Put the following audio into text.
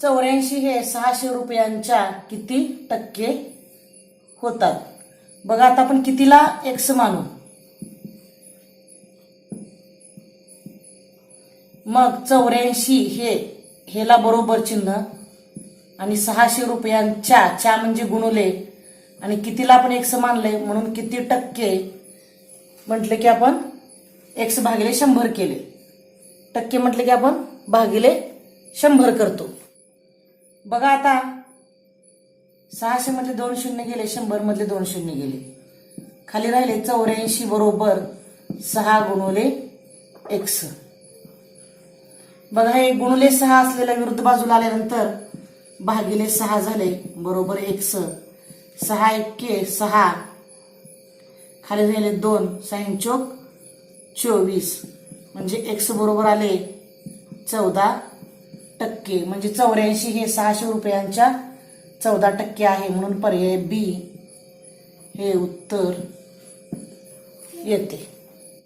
चौऱ्याऐंशी हे सहाशे रुपयांच्या किती टक्के होतात? बघा आता आपण कितीला एक्स मानू? मग चौऱ्याऐंशी हे हेला बरोबर चिन्ह आणि सहाशे रुपयांच्या च्या म्हणजे गुणुले आणि कितीला आपण एक्स मानले म्हणून किती टक्के? म्हटलं की आपण एक्स भागिले शंभर केले. टक्के म्हटले की आपण भागिले शंभर करतो. बघा आता. सहाशे मधले दोन शून्य गेले शंभर मधले दोन शून्य गेले. खाली राहिले चौऱ्याऐंशी बरोबर सहा गुणवले एक्स. बघा हे गुणले सहा असलेल्या विरुद्ध बाजूला आल्यानंतर भागिले सहा झाले बरोबर एक्स. सहा एक्के सहा. खाली राहिले दोन साईन चोक चोवीस. म्हणजे एक्स बरोबर आले चौदा. टक्के म्हणजे चौऱ्याऐंशी हे सहाशे रुपयांच्या चौदा टक्के आहे म्हणून पर्याय बी हे उत्तर येते.